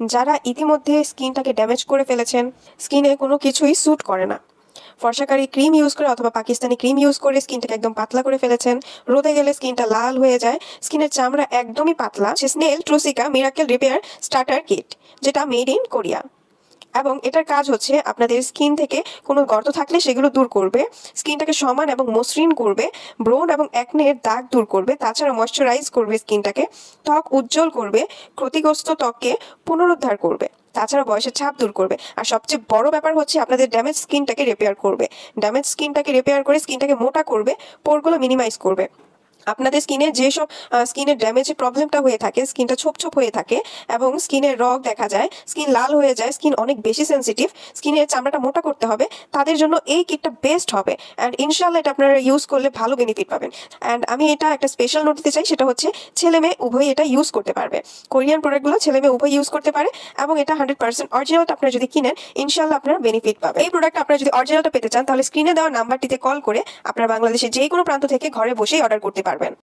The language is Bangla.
যারা ইতিমধ্যে স্কিনটাকে ড্যামেজ করে ফেলেছেন, স্কিনে কোনো কিছুই স্যুট করে না। ফর্সাকারী ক্রিম ইউজ করে অথবা পাকিস্তানি ক্রিম ইউজ করে স্কিনটাকে একদম পাতলা করে ফেলেছেন। রোদে গেলে স্কিনটা লাল হয়ে যায়। স্কিনের চামড়া একদমই পাতলা। সে snail truecica miracle repair starter kit, যেটা মেড ইন কোরিয়া এবং এটার কাজ হচ্ছে আপনাদের স্কিন থেকে কোনো গর্ত থাকলে সেগুলো দূর করবে। স্কিনটাকে সমান এবং মসৃণ করবে। ব্রোন এবং একনের দাগ দূর করবে। তাছাড়া ময়শ্চারাইজ করবে স্কিনটাকে ত্বক উজ্জ্বল করবে। ক্ষতিগ্রস্ত ত্বককে পুনরুদ্ধার করবে। তাছাড়া বয়সের ছাপ দূর করবে। আর সবচেয়ে বড় ব্যাপার হচ্ছে আপনাদের ড্যামেজ স্কিনটাকে রিপেয়ার করবে। ড্যামেজ স্কিনটাকে রিপেয়ার করে স্কিনটাকে মোটা করবে। পোরগুলো মিনিমাইজ করবে। আপনাদের স্কিনে যেসব স্কিনের ড্যামেজের প্রবলেমটা হয়ে থাকে স্কিনটা ছোপ ছোপ হয়ে থাকে এবং স্কিনের রগ দেখা যায় স্কিন লাল হয়ে যায় স্কিন অনেক বেশি সেনসিটিভ স্কিনের চামড়াটা মোটা করতে হবে, তাদের জন্য এই কিটটা বেস্ট হবে অ্যান্ড ইনশাল্লাহ এটা আপনারা ইউজ করলে ভালো বেনিফিট পাবেন অ্যান্ড আমি এটা একটা স্পেশাল নোট দিতে চাই, সেটা হচ্ছে ছেলে মেয়ে উভয় এটা ইউজ করতে পারবে, কোরিয়ান প্রোডাক্টগুলো ছেলে মেয়ে উভয় ইউজ করতে পারে এবং এটা হান্ড্রেড পার্সেন্ট অরিজিনালটা আপনারা যদি কিনেন ইনশাল্লাহ আপনারা বেনিফিট পাবেন। এই প্রোডাক্ট আপনারা যদি অরিজিনালটা পেতে চান, তাহলে স্ক্রিনে দেওয়া নাম্বারটিতে কল করে আপনারা বাংলাদেশের যে কোনো প্রান্ত থেকে ঘরে বসেই অর্ডার করতে পারবেন